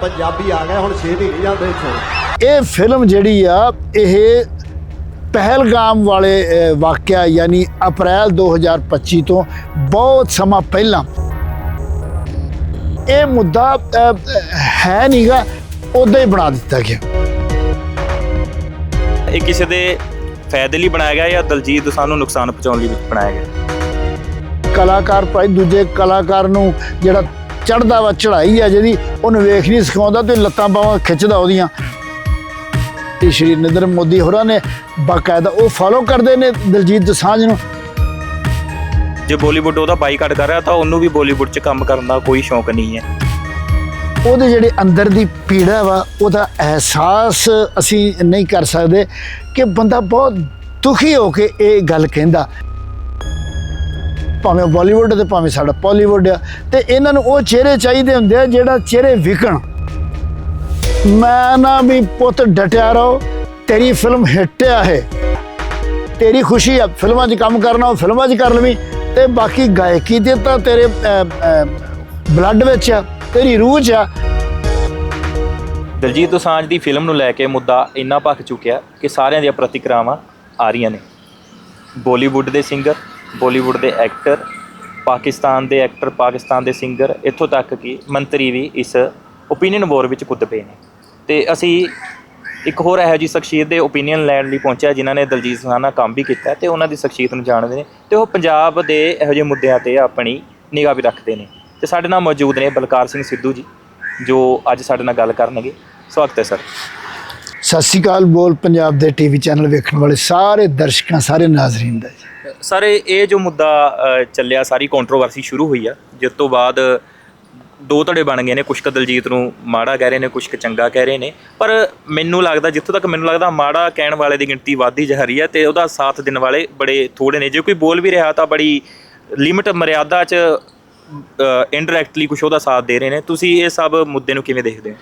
ਪੰਜਾਬੀ ਆ ਗਏ ਹੁਣ ਛੇਤੀ ਨਹੀਂ ਜਾਂਦੇ ਇੱਥੋਂ। ਇਹ ਫਿਲਮ ਜਿਹੜੀ ਆ ਇਹ ਪਹਿਲਗਾਮ ਵਾਲੇ ਵਾਕਿਆ ਯਾਨੀ ਅਪ੍ਰੈਲ 2025 ਤੋਂ ਬਹੁਤ ਸਮਾਂ ਪਹਿਲਾਂ। ਇਹ ਮੁੱਦਾ ਹੈ ਨਹੀਂਗਾ ਉਦਾਂ ਹੀ ਬਣਾ ਦਿੱਤਾ ਗਿਆ। ਇਹ ਕਿਸੇ ਦੇ ਫਾਇਦੇ ਲਈ ਬਣਾਇਆ ਗਿਆ ਜਾਂ ਦਲਜੀਤ ਦੋਸਾਂਝ ਨੂੰ ਨੁਕਸਾਨ ਪਹੁੰਚਾਉਣ ਲਈ ਬਣਾਇਆ ਗਿਆ? ਕਲਾਕਾਰ ਭਾਈ ਦੂਜੇ ਕਲਾਕਾਰ ਨੂੰ ਜਿਹੜਾ ਚੜਦਾ ਵਾ ਚੜਾਈ ਆ ਜਿਹਦੀ ਉਹਨੂੰ ਵੇਖ ਨਹੀਂ ਸਿਖਾਉਂਦਾ ਤੇ ਲੱਤਾਂ ਬਾਹਾਂ ਖਿੱਚਦਾ ਉਹਦੀਆਂ। ਤੇ ਸ਼੍ਰੀ ਨਰਿੰਦਰ ਮੋਦੀ ਹੋਰਾਂ ਨੇ ਬਾਕਾਇਦਾ ਉਹ ਫਾਲੋ ਕਰਦੇ ਨੇ ਦਲਜੀਤ ਦੋਸਾਂਝ ਨੂੰ। ਜੇ ਬਾਲੀਵੁੱਡ ਉਹਦਾ ਬਾਈਕਾਟ ਕਰ ਰਿਹਾ ਤਾਂ ਉਹਨੂੰ ਵੀ ਬਾਲੀਵੁੱਡ 'ਚ ਕੰਮ ਕਰਨ ਦਾ ਕੋਈ ਸ਼ੌਂਕ ਨਹੀਂ ਹੈ। ਉਹਦੇ ਜਿਹੜੇ ਅੰਦਰ ਦੀ ਪੀੜਾ ਵਾ ਉਹਦਾ ਅਹਿਸਾਸ ਅਸੀਂ ਨਹੀਂ ਕਰ ਸਕਦੇ ਕਿ ਬੰਦਾ ਬਹੁਤ ਦੁਖੀ ਹੋ ਕੇ ਇਹ ਗੱਲ ਕਹਿੰਦਾ। ਭਾਵੇਂ ਬਾਲੀਵੁੱਡ ਤੇ ਭਾਵੇਂ ਸਾਡਾ ਪਾਲੀਵੁੱਡ ਆ, ਤੇ ਇਹਨਾਂ ਨੂੰ ਉਹ ਚਿਹਰੇ ਚਾਹੀਦੇ ਹੁੰਦੇ ਆ ਜਿਹੜਾ ਚਿਹਰੇ ਵਿਕਣ। ਮੈਂ ਨਾ ਵੀ ਪੁੱਤ ਡਟਿਆ ਰਹੋ, ਤੇਰੀ ਫਿਲਮ ਹਿੱਟ ਆ ਹੈ। ਤੇਰੀ ਖੁਸ਼ੀ ਆ, ਫਿਲਮਾਂ 'ਚ ਕੰਮ ਕਰਨਾ, ਉਹ ਫਿਲਮਾਂ 'ਚ ਕਰ ਲਵੀਂ, ਤੇ ਬਾਕੀ ਗਾਇਕੀ ਤੇ ਤਾਂ ਤੇਰੇ ਬਲੱਡ ਵਿੱਚ ਆ, ਤੇਰੀ ਰੂਹ 'ਚ ਆ। ਦਲਜੀਤ ਦੋਸਾਂਝ ਦੀ ਫਿਲਮ ਨੂੰ ਲੈ ਕੇ ਮੁੱਦਾ ਇੰਨਾ ਭਖ ਚੁੱਕਿਆ ਕਿ ਸਾਰਿਆਂ ਦੀਆਂ ਪ੍ਰਤੀਕ੍ਰਿਆਵਾਂ ਆ ਰਹੀਆਂ ਨੇ। ਬਾਲੀਵੁੱਡ ਦੇ ਸਿੰਗਰ ਬਾਲੀਵੁੱਡ ਦੇ ਐਕਟਰ ਪਾਕਿਸਤਾਨ ਦੇ ਐਕਟਰ ਪਾਕਿਸਤਾਨ ਦੇ ਸਿੰਗਰ ਇੱਥੋਂ ਤੱਕ ਕਿ ਮੰਤਰੀ ਵੀ ਇਸ ਓਪੀਨੀਅਨ ਵੋਰ ਵਿੱਚ ਕੁੱਦ ਪਏ ਨੇ। ਤੇ ਅਸੀਂ ਇੱਕ ਹੋਰ ਇਹੋ ਜਿਹੀ ਸ਼ਖਸੀਅਤ ਦੇ ਓਪੀਨੀਅਨ ਲੈਣ ਲਈ ਪਹੁੰਚਿਆ ਜਿਨ੍ਹਾਂ ਨੇ ਦਲਜੀਤ ਦੋਸਾਂਝ ਨਾਲ ਕੰਮ ਵੀ ਕੀਤਾ ਤੇ ਉਹਨਾਂ ਦੀ ਸ਼ਖਸੀਅਤ ਨੂੰ ਜਾਣਦੇ ਨੇ ਤੇ ਉਹ ਪੰਜਾਬ ਦੇ ਇਹੋ ਜਿਹੇ ਮੁੱਦਿਆਂ ਤੇ ਆਪਣੀ ਨਿਗਾਹ ਵੀ ਰੱਖਦੇ ਨੇ। ਤੇ ਸਾਡੇ ਨਾਲ ਮੌਜੂਦ ਨੇ ਬਲਕਾਰ ਸਿੰਘ ਸਿੱਧੂ ਜੀ, ਜੋ ਅੱਜ ਸਾਡੇ ਨਾਲ ਗੱਲ ਕਰਨਗੇ। ਸਵਾਗਤ ਹੈ, ਸਰ। ਸਤਿ ਸ਼੍ਰੀ ਅਕਾਲ, ਬੋਲ ਪੰਜਾਬ ਦੇ ਟੀਵੀ ਚੈਨਲ ਵੇਖਣ ਵਾਲੇ ਸਾਰੇ ਦਰਸ਼ਕਾਂ, ਸਾਰੇ ਨਾਜ਼ਰੀਨ ਦਾ ਜੀ। ਸਰ ਇਹ ਜੋ ਮੁੱਦਾ ਅ, ਚੱਲਿਆ ਸਾਰੀ ਕੰਟਰੋਵਰਸੀ ਸ਼ੁਰੂ ਹੋਈ ਆ। ਜਿਸ ਤੋਂ ਬਾਅਦ ਦੋ ਧੜੇ ਬਣ ਗਏ ਨੇ। ਕੁਛ ਕੁ ਦਲਜੀਤ ਨੂੰ ਮਾੜਾ ਕਹਿ ਰਹੇ ਨੇ ਕੁਛ ਕੁ ਚੰਗਾ ਕਹਿ ਰਹੇ ਨੇ। ਪਰ ਮੈਨੂੰ ਲੱਗਦਾ ਜਿੱਥੋਂ ਤੱਕ ਮੈਨੂੰ ਲੱਗਦਾ ਮਾੜਾ ਕਹਿਣ ਵਾਲੇ ਦੀ ਗਿਣਤੀ ਵੱਧਦੀ ਜਾ ਰਹੀ ਹੈ ਤੇ ਉਹਦਾ ਸਾਥ ਦੇਣ ਵਾਲੇ ਬੜੇ ਥੋੜੇ ਨੇ। ਜੇ ਕੋਈ ਬੋਲ ਵੀ ਰਿਹਾ ਤਾਂ ਬੜੀ ਲਿਮਿਟ ਮਰਿਆਦਾ 'ਚ ਇਨਡਾਇਰੈਕਟਲੀ ਕੁਛ ਉਹਦਾ ਸਾਥ ਦੇ ਰਹੇ ਨੇ। ਤੁਸੀਂ ਇਹ ਸਭ ਮੁੱਦੇ ਨੂੰ ਕਿਵੇਂ ਦੇਖਦੇ ਹੋ?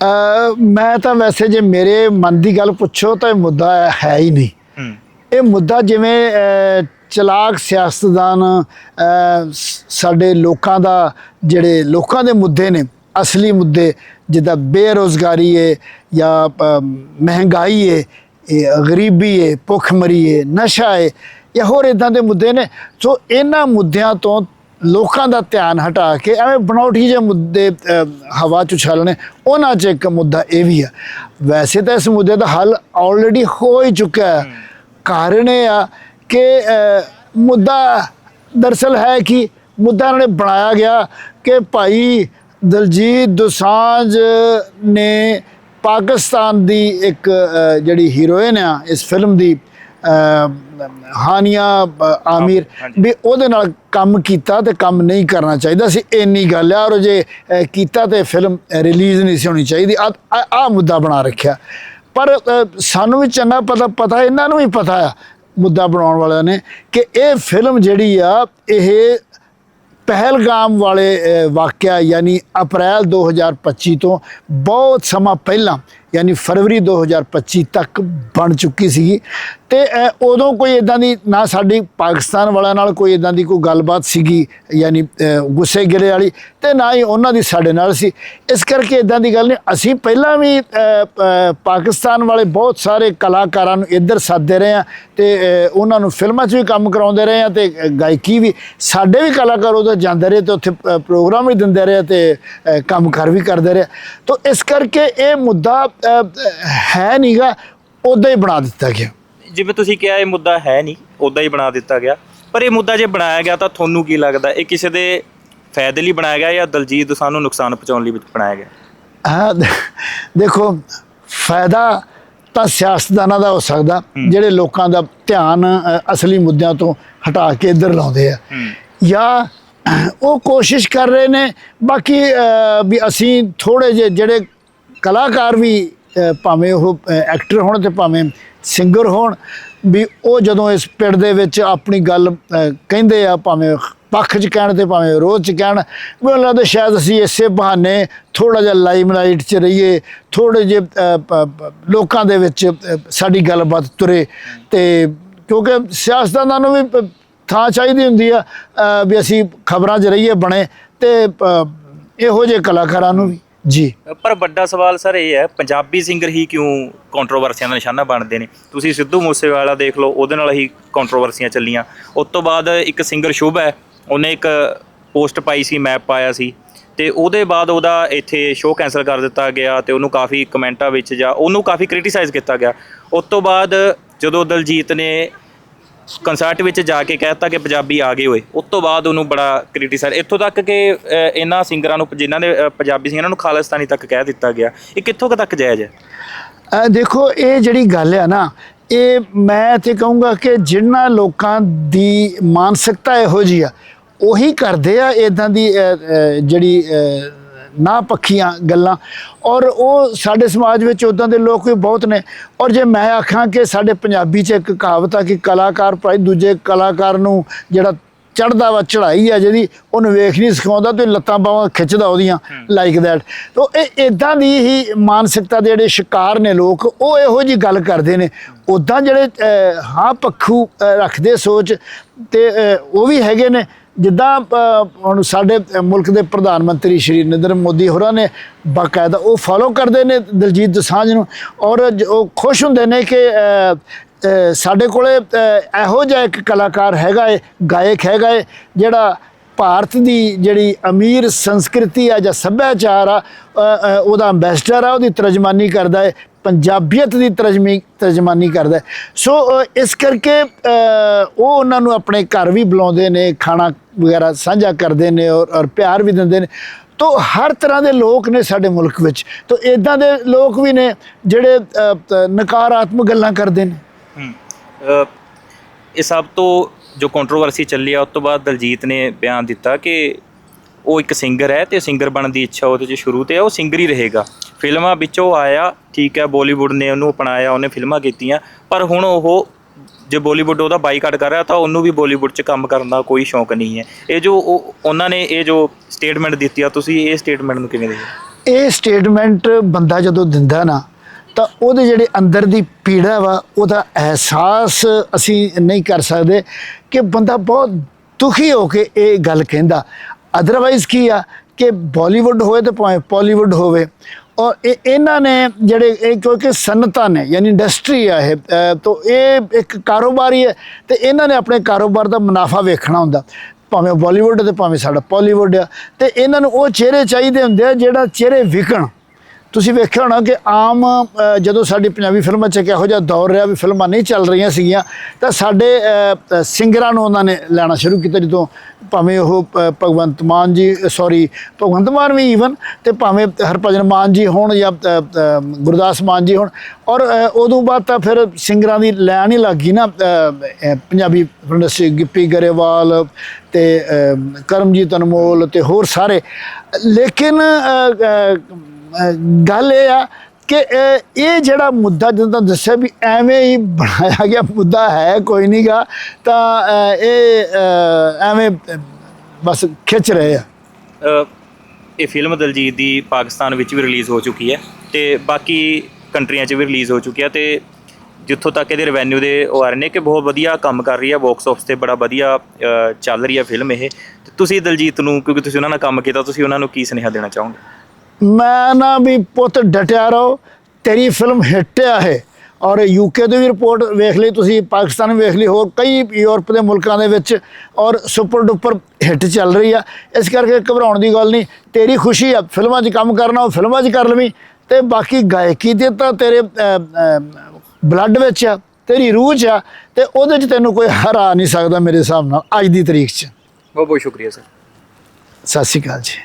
ਅਹ ਮੈਂ ਤਾਂ ਵੈਸੇ ਜੇ ਮੇਰੇ ਮਨ ਦੀ ਗੱਲ ਪੁੱਛੋ ਤਾਂ ਇਹ ਮੁੱਦਾ ਹੈ ਹੀ ਨਹੀਂ। ਹੂੰ। ਇਹ ਮੁੱਦਾ ਜਿਵੇਂ ਚਲਾਕ ਸਿਆਸਤਦਾਨ ਸਾਡੇ ਲੋਕਾਂ ਦਾ ਜਿਹੜੇ ਲੋਕਾਂ ਦੇ ਮੁੱਦੇ ਨੇ, ਅਸਲੀ ਮੁੱਦੇ, ਜਿੱਦਾਂ ਬੇਰੋਜ਼ਗਾਰੀ ਹੈ ਜਾਂ ਮਹਿੰਗਾਈ ਹੈ ਇਹ ਗਰੀਬੀ ਹੈ ਭੁੱਖਮਰੀ ਹੈ ਨਸ਼ਾ ਹੈ ਜਾਂ ਹੋਰ ਇਦਾਂ ਦੇ ਮੁੱਦੇ ਨੇ, ਸੋ ਇਹਨਾਂ ਮੁੱਦਿਆਂ ਤੋਂ ਲੋਕਾਂ ਦਾ ਧਿਆਨ ਹਟਾ ਕੇ ਐਵੇਂ ਬਣਾਉਟੀ ਜਿਹੇ ਮੁੱਦੇ ਹਵਾ 'ਚ ਉਛਾਲਣੇ ਉਹਨਾਂ 'ਚ ਇੱਕ ਮੁੱਦਾ ਇਹ ਵੀ ਆ। ਵੈਸੇ ਤਾਂ ਇਸ ਮੁੱਦੇ ਦਾ ਹੱਲ ਆਲਰੇਡੀ ਹੋ ਹੀ ਚੁੱਕਾ ਹੈ। ਕਾਰਨ ਇਹ ਆ ਕਿ ਮੁੱਦਾ ਦਰਸਲ ਹੈ ਕਿ ਮੁੱਦਾ ਇਹਨਾਂ ਨੇ ਬਣਾਇਆ ਗਿਆ ਕਿ ਭਾਈ ਦਲਜੀਤ ਦੋਸਾਂਝ ਨੇ ਪਾਕਿਸਤਾਨ ਦੀ ਇੱਕ ਜਿਹੜੀ ਹੀਰੋਇਨ ਆ ਇਸ ਫਿਲਮ ਦੀ ਹਾਨੀਆ ਆਮਿਰ। ਵੀ ਉਹਦੇ ਨਾਲ ਕੰਮ ਕੀਤਾ ਤੇ ਕੰਮ ਨਹੀਂ ਕਰਨਾ ਚਾਹੀਦਾ ਸੀ। ਇੰਨੀ ਗੱਲ ਆ ਔਰ ਜੇ ਕੀਤਾ ਤੇ ਫਿਲਮ ਰਿਲੀਜ਼ ਨਹੀਂ ਸੀ ਹੋਣੀ ਚਾਹੀਦੀ। ਆ ਆ ਮੁੱਦਾ ਬਣਾ ਰੱਖਿਆ। ਪਰ ਸਾਨੂੰ ਵੀ ਚੰਗਾ ਪਤਾ ਪਤਾ ਇਹਨਾਂ ਨੂੰ ਵੀ ਪਤਾ ਆ, ਮੁੱਦਾ ਬਣਾਉਣ ਵਾਲਿਆਂ ਨੇ, ਕਿ ਇਹ ਫਿਲਮ ਜਿਹੜੀ ਆ, ਇਹ ਪਹਿਲਗਾਮ ਵਾਲੇ ਵਾਕਿਆ, ਯਾਨੀ ਅਪ੍ਰੈਲ 2025 ਤੋਂ ਬਹੁਤ ਸਮਾਂ ਪਹਿਲਾਂ ਯਾਨੀ ਫਰਵਰੀ 2025 ਤੱਕ ਬਣ ਚੁੱਕੀ ਸੀਗੀ। ਤੇ ਉਦੋਂ ਕੋਈ ਇਦਾਂ ਦੀ ਨਾ ਸਾਡੀ ਪਾਕਿਸਤਾਨ ਵਾਲਿਆਂ ਨਾਲ ਕੋਈ ਇਦਾਂ ਦੀ ਕੋਈ ਗੱਲਬਾਤ ਸੀਗੀ, ਯਾਨੀ ਗੁੱਸੇ ਗਿਲੇ ਵਾਲੀ ਤੇ ਨਾ ਹੀ ਉਹਨਾਂ ਦੀ ਸਾਡੇ ਨਾਲ ਸੀ। ਇਸ ਕਰਕੇ ਇਦਾਂ ਦੀ ਗੱਲ ਨਹੀਂ, ਅਸੀਂ ਪਹਿਲਾਂ ਵੀ ਪਾਕਿਸਤਾਨ ਵਾਲੇ ਬਹੁਤ ਸਾਰੇ ਕਲਾਕਾਰਾਂ ਨੂੰ ਇੱਧਰ ਸੱਦਦੇ ਰਹੇ ਆ ਤੇ ਉਹਨਾਂ ਨੂੰ ਫਿਲਮਾਂ 'ਚ ਵੀ ਕੰਮ ਕਰਾਉਂਦੇ ਰਹੇ ਆ ਤੇ ਗਾਇਕੀ ਵੀ, ਸਾਡੇ ਵੀ ਕਲਾਕਾਰ ਉਧਰ ਜਾਂਦੇ ਰਹੇ ਤੇ ਉੱਥੇ ਪ੍ਰੋਗਰਾਮ ਵੀ ਦਿੰਦੇ ਰਹੇ ਤੇ ਕੰਮ ਕਰ ਵੀ ਕਰਦੇ ਰਹੇ। ਤਾਂ ਇਸ ਕਰਕੇ ਇਹ ਮੁੱਦਾ ਹੈ ਨਹੀਂਗਾ ਉਦਾਂ ਹੀ ਬਣਾ ਦਿੱਤਾ ਗਿਆ। ਜਿਵੇਂ ਤੁਸੀਂ ਕਿਹਾ ਇਹ ਮੁੱਦਾ ਹੈ ਨਹੀਂ ਉਦਾਂ ਹੀ ਬਣਾ ਦਿੱਤਾ ਗਿਆ। ਪਰ ਇਹ ਮੁੱਦਾ ਜੇ ਬਣਾਇਆ ਗਿਆ ਤਾਂ ਤੁਹਾਨੂੰ ਕੀ ਲੱਗਦਾ ਇਹ ਕਿਸੇ ਦੇ ਫਾਇਦੇ ਲਈ ਬਣਾਇਆ ਗਿਆ ਜਾਂ ਦਲਜੀਤ ਦੋਸਾਂਝ ਨੂੰ ਨੁਕਸਾਨ ਪਹੁੰਚਾਉਣ ਲਈ ਬਣਾਇਆ ਗਿਆ? ਹਾਂ ਦੇਖੋ ਫਾਇਦਾ ਤਾਂ ਸਿਆਸਤਦਾਨਾਂ ਦਾ ਹੋ ਸਕਦਾ ਜਿਹੜੇ ਲੋਕਾਂ ਦਾ ਧਿਆਨ ਅਸਲੀ ਮੁੱਦਿਆਂ ਤੋਂ ਹਟਾ ਕੇ ਇੱਧਰ ਲਾਉਂਦੇ ਆ। ਜਾਂ ਉਹ ਕੋਸ਼ਿਸ਼ ਕਰ ਰਹੇ ਨੇ ਬਾਕੀ ਵੀ ਅਸੀਂ ਥੋੜੇ ਜਿਹੇ ਜਿਹੜੇ ਕਲਾਕਾਰ ਵੀ ਭਾਵੇਂ ਉਹ ਐਕਟਰ ਹੋਣ ਤੇ ਭਾਵੇਂ ਸਿੰਗਰ ਹੋਣ, ਵੀ ਉਹ ਜਦੋਂ ਇਸ ਪਿੰਡ ਦੇ ਵਿੱਚ ਆਪਣੀ ਗੱਲ ਕਹਿੰਦੇ ਆ, ਭਾਵੇਂ ਪੱਖ ਚ ਕਹਿਣ ਤੇ ਭਾਵੇਂ ਵਿਰੋਧ ਚ ਕਹਿਣ, ਵੀ ਉਹਨਾਂ ਲੱਗਦਾ ਸ਼ਾਇਦ ਅਸੀਂ ਇਸੇ ਬਹਾਨੇ ਥੋੜਾ ਜਿਹਾ ਲਾਈਮਲਾਈਟ ਚ ਰਹੀਏ ਥੋੜੇ ਜਿਹੇ ਲੋਕਾਂ ਦੇ ਵਿੱਚ ਸਾਡੀ ਗੱਲਬਾਤ ਤੁਰੇ ਤੇ ਕਿਉਂਕਿ ਸਿਆਸਤਦਾਨਾਂ ਨੂੰ ਵੀ ਥਾਂ ਚਾਹੀਦੀ ਹੁੰਦੀ ਆ ਵੀ ਅਸੀਂ ਖਬਰਾਂ 'ਚ ਰਹੀਏ, ਬਣੇ ਤੇ ਇਹੋ ਜਿਹੇ ਕਲਾਕਾਰਾਂ ਨੂੰ ਵੀ। ਜੀ। ਪਰ ਵੱਡਾ ਸਵਾਲ ਸਰ ਇਹ ਹੈ, ਪੰਜਾਬੀ ਸਿੰਗਰ ਹੀ ਕਿਉਂ ਕੰਟਰੋਵਰਸੀਆਂ ਦਾ ਨਿਸ਼ਾਨਾ ਬਣਦੇ ਨੇ? ਤੁਸੀਂ ਸਿੱਧੂ ਮੂਸੇਵਾਲਾ ਦੇਖ ਲਓ, ਉਹਦੇ ਨਾਲ ਹੀ ਕੰਟਰੋਵਰਸੀਆਂ ਚੱਲੀਆਂ। ਉਸ ਤੋਂ ਬਾਅਦ ਇੱਕ ਸਿੰਗਰ ਸ਼ੁਭ ਹੈ, ਉਹਨੇ ਇੱਕ ਪੋਸਟ ਪਾਈ ਸੀ ਮੈਪ ਪਾਇਆ ਸੀ। ਤੇ ਉਹਦੇ ਬਾਅਦ ਉਹਦਾ ਇੱਥੇ ਸ਼ੋਅ ਕੈਨਸਲ ਕਰ ਦਿੱਤਾ ਗਿਆ ਤੇ ਉਹਨੂੰ ਕਾਫੀ ਕਮੈਂਟਾਂ ਵਿੱਚ ਜਾਂ ਉਹਨੂੰ ਕਾਫੀ ਕ੍ਰਿਟਿਸਾਈਜ਼ ਕੀਤਾ ਗਿਆ। ਉਸ ਤੋਂ ਬਾਅਦ ਜਦੋਂ ਦਲਜੀਤ ਨੇ ਕੰਸਰਟ ਵਿੱਚ ਜਾ ਕੇ ਕਹਿਤਾ ਕਿ ਪੰਜਾਬੀ ਆ ਗਏ ਹੋਏ। ਉਸ ਤੋਂ ਬਾਅਦ ਉਹਨੂੰ ਬੜਾ ਕ੍ਰਿਟਿਸਾਈਜ਼ ਇੱਥੋਂ ਤੱਕ ਕਿ ਅ, ਇਹਨਾਂ ਸਿੰਗਰਾਂ ਨੂੰ ਜਿਨ੍ਹਾਂ ਨੇ ਅ, ਪੰਜਾਬੀ ਇਹਨਾਂ ਨੂੰ ਖਾਲਿਸਤਾਨੀ ਤੱਕ ਕਹਿ ਦਿੱਤਾ ਗਿਆ। ਇਹ ਕਿੱਥੋਂ ਕੁ ਤੱਕ ਜਾਇਜ਼ ਹੈ? ਅ, ਦੇਖੋ ਇਹ ਜਿਹੜੀ ਗੱਲ ਹੈ ਨਾ ਇਹ ਮੈਂ ਤੇ ਕਹੂੰਗਾ ਕਿ ਜਿਨ੍ਹਾਂ ਲੋਕਾਂ ਦੀ ਮਾਨਸਿਕਤਾ ਇਹੋ ਜੀ ਆ ਉਹੀ ਕਰਦੇ ਆ ਇਦਾਂ ਦੀ ਅ, ਅ, ਜਿਹੜੀ ਅ, ਨਾ ਪੱਖੀਆਂ ਗੱਲਾਂ। ਔਰ ਉਹ ਸਾਡੇ ਸਮਾਜ ਵਿੱਚ ਉਦਾਂ ਦੇ ਲੋਕ ਵੀ ਬਹੁਤ ਨੇ। ਔਰ ਜੇ ਮੈਂ ਆਖਾਂ ਕਿ ਸਾਡੇ ਪੰਜਾਬੀ 'ਚ ਇੱਕ ਕਹਾਵਤ ਆ ਕਿ ਕਲਾਕਾਰ ਭਾਈ ਦੂਜੇ ਕਲਾਕਾਰ ਨੂੰ ਜਿਹੜਾ ਚੜਦਾ ਵਾ ਚੜਾਈ ਆ ਜਿਹਦੀ ਉਹਨੂੰ ਵੇਖ ਨਹੀਂ ਸਿਖਾਉਂਦਾ ਤੇ ਲੱਤਾਂ ਬਾਹਾਂ ਖਿੱਚਦਾ ਉਹਦੀਆਂ ਲਾਈਕ ਦੈਟ ਤੋ ਇਹ ਇਦਾਂ ਦੀ ਹੀ ਮਾਨਸਿਕਤਾ ਦੇ ਜਿਹੜੇ ਸ਼ਿਕਾਰ ਨੇ ਲੋਕ ਉਹ ਇਹੋ ਜੀ ਗੱਲ ਕਰਦੇ ਨੇ। ਉਦਾਂ ਜਿਹੜੇ ਹਾਂ ਪੱਖੂ ਰੱਖਦੇ ਸੋਚ ਤੇ ਉਹ ਵੀ ਹੈਗੇ ਨੇ। ਜਿੱਦਾਂ ਹੁਣ ਸਾਡੇ ਮੁਲਕ ਦੇ ਪ੍ਰਧਾਨ ਮੰਤਰੀ ਸ਼੍ਰੀ ਨਰਿੰਦਰ ਮੋਦੀ ਹੋਰਾਂ ਨੇ ਬਾਕਾਇਦਾ ਉਹ ਫਾਲੋ ਕਰਦੇ ਨੇ ਦਲਜੀਤ ਦਸਾਂਝ ਨੂੰ ਔਰ ਜ- ਉਹ ਖੁਸ਼ ਹੁੰਦੇ ਨੇ ਕਿ ਸਾਡੇ ਕੋਲੇ ਇਹੋ ਜਿਹਾ ਇੱਕ ਕਲਾਕਾਰ ਹੈਗਾ ਏ, ਗਾਇਕ ਹੈਗਾ ਏ, ਜਿਹੜਾ ਭਾਰਤ ਦੀ ਜਿਹੜੀ ਅਮੀਰ ਸੰਸਕ੍ਰਿਤੀ ਆ ਜਾਂ ਸੱਭਿਆਚਾਰ ਆ ਉਹਦਾ ਐਮਬੈਸਡਰ ਆ, ਉਹਦੀ ਤਰਜਮਾਨੀ ਕਰਦਾ ਹੈ ਪੰਜਾਬੀਅਤ ਦੀ ਤਰਜਮੀ ਤਰਜਮਾਨੀ ਕਰਦਾ ਸੋ ਇਸ ਕਰਕੇ ਉਹ ਉਹਨਾਂ ਨੂੰ ਆਪਣੇ ਘਰ ਵੀ ਬੁਲਾਉਂਦੇ ਨੇ, ਖਾਣਾ ਵਗੈਰਾ ਸਾਂਝਾ ਕਰਦੇ ਨੇ ਔਰ ਔਰ ਪਿਆਰ ਵੀ ਦਿੰਦੇ ਨੇ। ਤੋ, ਹਰ ਤਰ੍ਹਾਂ ਦੇ ਲੋਕ ਨੇ ਸਾਡੇ ਮੁਲਕ ਵਿੱਚ। ਤੋ ਇਦਾਂ ਦੇ ਲੋਕ ਵੀ ਨੇ ਜਿਹੜੇ ਨਕਾਰਾਤਮਕ ਗੱਲਾਂ ਕਰਦੇ ਨੇ। ਇਹ ਸਭ ਤੋਂ ਜੋ ਕੰਟਰੋਵਰਸੀ ਚੱਲੀ ਆ, ਉਸ ਤੋਂ ਬਾਅਦ ਦਲਜੀਤ ਨੇ ਬਿਆਨ ਦਿੱਤਾ ਕਿ ਉਹ ਇੱਕ ਸਿੰਗਰ ਹੈ ਤੇ ਸਿੰਗਰ ਬਣਨ ਦੀ ਇੱਛਾ ਉਹਦੇ 'ਚ ਸ਼ੁਰੂ ਤੇ ਆ, ਉਹ ਸਿੰਗਰ ਹੀ ਰਹੇਗਾ। ਫਿਲਮਾਂ ਵਿੱਚ ਉਹ ਆਇਆ, ਠੀਕ ਹੈ ਬਾਲੀਵੁੱਡ ਨੇ ਉਹਨੂੰ ਅਪਣਾਇਆ, ਉਹਨੇ ਫਿਲਮਾਂ ਕੀਤੀਆਂ, ਪਰ ਹੁਣ ਉਹ ਜੇ ਬਾਲੀਵੁੱਡ ਉਹਦਾ ਬਾਈਕਾਟ ਕਰ ਰਿਹਾ ਤਾਂ ਉਹਨੂੰ ਵੀ ਬਾਲੀਵੁੱਡ 'ਚ ਕੰਮ ਕਰਨ ਦਾ ਕੋਈ ਸ਼ੌਂਕ ਨਹੀਂ ਹੈ। ਇਹ ਜੋ ਉਹਨਾਂ ਨੇ ਇਹ ਜੋ ਸਟੇਟਮੈਂਟ ਦਿੱਤੀ ਆ, ਤੁਸੀਂ ਇਹ ਸਟੇਟਮੈਂਟ ਨੂੰ ਕਿਵੇਂ ਦੇਖਦੇ ਇਹ ਸਟੇਟਮੈਂਟ ਬੰਦਾ ਜਦੋਂ ਦਿੰਦਾ ਨਾ, ਤਾਂ ਉਹਦੇ ਜਿਹੜੇ ਅੰਦਰ ਦੀ ਪੀੜਾ ਵਾ, ਉਹਦਾ ਅਹਿਸਾਸ ਅਸੀਂ ਨਹੀਂ ਕਰ ਸਕਦੇ ਕਿ ਬੰਦਾ ਬਹੁਤ ਦੁਖੀ ਹੋ ਕੇ ਇਹ ਗੱਲ ਕਹਿੰਦਾ। ਅਦਰਵਾਈਜ਼ ਕੀ ਆ ਕਿ ਬਾਲੀਵੁੱਡ ਹੋਵੇ ਤੇ ਭਾਵੇਂ ਪਾਲੀਵੁੱਡ ਹੋਵੇ। ਔਰ ਇਹ ਇਹਨਾਂ ਨੇ ਜਿਹੜੇ ਇਹ ਕਿਉਂਕਿ ਸਨਅਤਾਂ ਨੇ, ਯਾਨੀ ਇੰਡਸਟਰੀ ਆ ਇਹ ਤੋਂ ਇਹ ਇੱਕ ਕਾਰੋਬਾਰੀ ਹੈ ਤੇ ਇਹਨਾਂ ਨੇ ਆਪਣੇ ਕਾਰੋਬਾਰ ਦਾ ਮੁਨਾਫਾ ਵੇਖਣਾ ਹੁੰਦਾ। ਭਾਵੇਂ ਬਾਲੀਵੁੱਡ ਤੇ ਭਾਵੇਂ ਸਾਡਾ ਪਾਲੀਵੁੱਡ ਆ, ਤੇ ਇਹਨਾਂ ਨੂੰ ਉਹ ਚਿਹਰੇ ਚਾਹੀਦੇ ਹੁੰਦੇ ਆ ਜਿਹੜਾ ਚਿਹਰੇ ਵਿਕਣ। ਤੁਸੀਂ ਵੇਖਿਆ ਹੋਣਾ ਕਿ ਆਮ ਜਦੋਂ ਸਾਡੀ ਪੰਜਾਬੀ ਫਿਲਮਾਂ 'ਚ ਕਿਹੋ ਜਿਹਾ ਦੌਰ ਰਿਹਾ ਵੀ ਫਿਲਮਾਂ ਨਹੀਂ ਚੱਲ ਰਹੀਆਂ ਸੀਗੀਆਂ, ਤਾਂ ਸਾਡੇ ਸਿੰਗਰਾਂ ਨੂੰ ਉਹਨਾਂ ਨੇ ਲੈਣਾ ਸ਼ੁਰੂ ਕੀਤਾ ਜਦੋਂ ਭਾਵੇਂ ਉਹ ਭਗਵੰਤ ਮਾਨ ਜੀ, ਸੌਰੀ, ਭਗਵੰਤ ਮਾਨ ਵੀ ਈਵਨ ਤੇ ਭਾਵੇਂ ਹਰਭਜਨ ਮਾਨ ਜੀ ਹੋਣ ਜਾਂ ਗੁਰਦਾਸ ਮਾਨ ਜੀ ਹੋਣ, ਔਰ ਉਦੋਂ ਬਾਅਦ ਤਾਂ ਫਿਰ ਸਿੰਗਰਾਂ ਦੀ ਲੈਣ ਹੀ ਲੱਗ ਗਈ ਨਾ ਪੰਜਾਬੀ ਇੰਡਸਟਰੀ, ਗਿੱਪੀ ਗਰੇਵਾਲ ਤੇ ਕਰਮਜੀਤ ਅਨਮੋਲ ਤੇ ਹੋਰ ਸਾਰੇ। ਲੇਕਿਨ ਗੱਲ ਇਹ ਆ ਕਿ ਇਹ ਜਿਹੜਾ ਮੁੱਦਾ ਜਦੋਂ ਤੁਹਾਨੂੰ ਦੱਸਿਆ ਵੀ ਐਵੇਂ ਹੀ ਬਣਾਇਆ ਗਿਆ ਮੁੱਦਾ ਹੈ, ਕੋਈ ਨਹੀਂਗਾ ਤਾਂ ਇਹ ਐਵੇਂ, ਬਸ ਖਿੱਚ ਰਹੇ ਆ। ਇਹ ਫਿਲਮ ਦਲਜੀਤ ਦੀ ਪਾਕਿਸਤਾਨ ਵਿੱਚ ਵੀ ਰਿਲੀਜ਼ ਹੋ ਚੁੱਕੀ ਹੈ ਤੇ ਬਾਕੀ ਕੰਟਰੀਆਂ 'ਚ ਵੀ ਰਿਲੀਜ਼ ਹੋ ਚੁੱਕੀ ਹੈ ਤੇ ਜਿੱਥੋਂ ਤੱਕ ਇਹਦੇ ਰੈਵਨਿਊ ਦੇ ਉਹ ਆ ਰਹੇ ਨੇ ਕਿ ਬਹੁਤ ਵਧੀਆ ਕੰਮ ਕਰ ਰਹੀ ਹੈ ਬਾਕਸ ਆਫਿਸ ਤੇ ਬੜਾ ਵਧੀਆ ਚੱਲ ਰਹੀ ਹੈ ਫਿਲਮ ਇਹ। ਤੇ ਤੁਸੀਂ ਦਲਜੀਤ ਨੂੰ, ਕਿਉਂਕਿ ਤੁਸੀਂ ਉਹਨਾਂ ਨਾਲ ਕੰਮ ਕੀਤਾ, ਤੁਸੀਂ ਉਹਨਾਂ ਨੂੰ ਕੀ ਸੁਨੇਹਾ ਦੇਣਾ ਚਾਹੋਗੇ? ਮੈਂ ਨਾ ਵੀ ਪੁੱਤ ਡਟਿਆ ਰਹੋ ਤੇਰੀ ਫਿਲਮ ਹਿੱਟ ਆ ਇਹ। ਔਰ ਯੂਕੇ ਦੀ ਵੀ ਰਿਪੋਰਟ ਵੇਖ ਲਈ ਤੁਸੀਂ ਪਾਕਿਸਤਾਨ ਵੇਖ ਲਈ ਹੋਰ ਕਈ ਯੂਰਪ ਦੇ ਮੁਲਕਾਂ ਦੇ ਵਿੱਚ ਔਰ ਸੁਪਰ ਡੁਪਰ ਹਿੱਟ ਚੱਲ ਰਹੀ ਆ। ਇਸ ਕਰਕੇ ਘਬਰਾਉਣ ਦੀ ਗੱਲ ਨਹੀਂ ਤੇਰੀ ਖੁਸ਼ੀ ਆ ਫਿਲਮਾਂ 'ਚ ਕੰਮ ਕਰਨਾ ਉਹ ਫਿਲਮਾਂ 'ਚ ਕਰ ਲਵੀਂ। ਤੇ ਬਾਕੀ ਗਾਇਕੀ ਤੇ ਤਾਂ ਤੇਰੇ ਬਲੱਡ ਵਿੱਚ ਆ ਤੇਰੀ ਰੂਹ 'ਚ ਆ ਤੇ ਉਹਦੇ 'ਚ ਤੈਨੂੰ ਕੋਈ ਹਰਾ ਨਹੀਂ ਸਕਦਾ ਮੇਰੇ ਹਿਸਾਬ ਨਾਲ ਅੱਜ ਦੀ ਤਰੀਕ 'ਚ। ਬਹੁਤ ਬਹੁਤ ਸ਼ੁਕਰੀਆ ਸਰ ਸਤਿ ਸ਼੍ਰੀ ਅਕਾਲ ਜੀ।